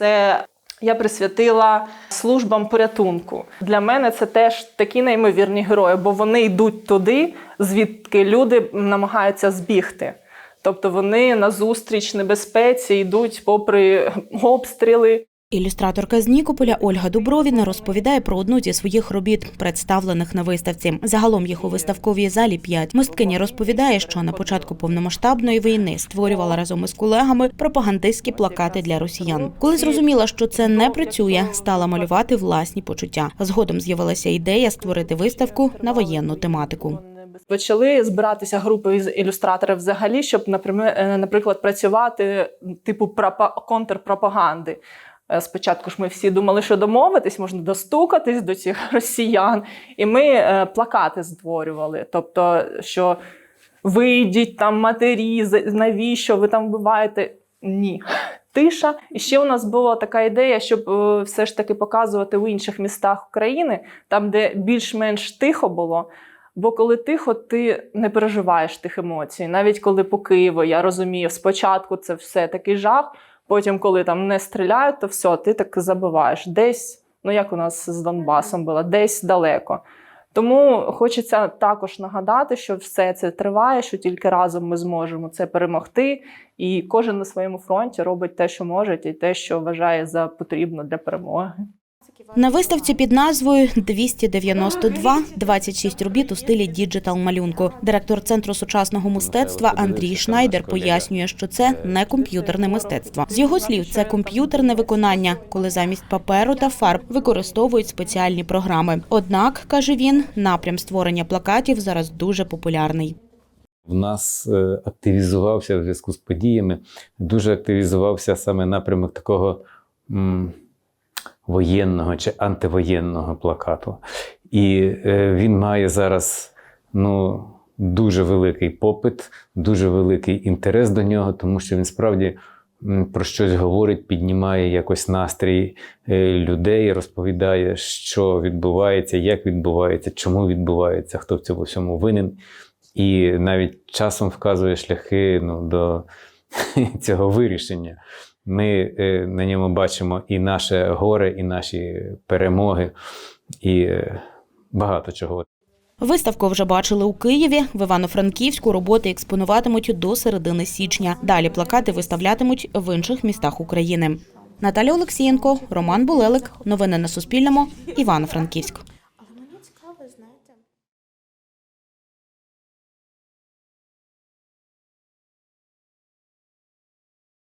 Це я присвятила службам порятунку. Для мене це теж такі неймовірні герої, бо вони йдуть туди, звідки люди намагаються збігти. Тобто вони назустріч небезпеці йдуть попри обстріли. Ілюстраторка з Нікополя Ольга Дубровіна розповідає про одну зі своїх робіт, представлених на виставці. Загалом їх у виставковій залі п'ять. Мисткиня розповідає, що на початку повномасштабної війни створювала разом із колегами пропагандистські плакати для росіян. Коли зрозуміла, що це не працює, стала малювати власні почуття. Згодом з'явилася ідея створити виставку на воєнну тематику. Почали збиратися групи з ілюстраторів взагалі, щоб, наприклад, наприклад, працювати типу пропа- контрпропаганди. Е, Спочатку ж ми всі думали, що домовитись, можна достукатись до цих росіян, і ми е, плакати створювали. Тобто, що вийдіть там матері, навіщо ви там вбиваєте? Ні. Тиша. І ще у нас була така ідея, щоб е, все ж таки показувати в інших містах України, там, де більш-менш тихо було. Бо коли тихо, ти не переживаєш тих емоцій. Навіть коли по Києву, я розумію, спочатку це все такий жах, потім, коли там не стріляють, то все, ти так забуваєш. Десь, ну як у нас з Донбасом було, десь далеко. Тому хочеться також нагадати, що все це триває, що тільки разом ми зможемо це перемогти, і кожен на своєму фронті робить те, що може, і те, що вважає за потрібно для перемоги. На виставці під назвою 292 26 робіт у стилі діджитал малюнку. Директор центру сучасного мистецтва Андрій Шнайдер пояснює, що це не комп'ютерне мистецтво. З його слів, це комп'ютерне виконання, коли замість паперу та фарб використовують спеціальні програми. Однак, каже він, напрям створення плакатів зараз дуже популярний. В нас е, активізувався в зв'язку з подіями, дуже активізувався саме напрямок такого воєнного чи антивоєнного плакату. І е, він має зараз ну, дуже великий попит, дуже великий інтерес до нього, тому що він справді про щось говорить, піднімає якось настрій е, людей, розповідає, що відбувається, як відбувається, чому відбувається, хто в цьому всьому винен. І навіть часом вказує шляхи ну, до цього вирішення. Ми е, на ньому бачимо і наше горе, і наші перемоги, і е, багато чого. Виставку вже бачили у Києві. В Івано-Франківську роботи експонуватимуть до середини січня. Далі плакати виставлятимуть в інших містах України. Наталя Олексієнко, Роман Булелик. Новини на Суспільному. Івано-Франківськ.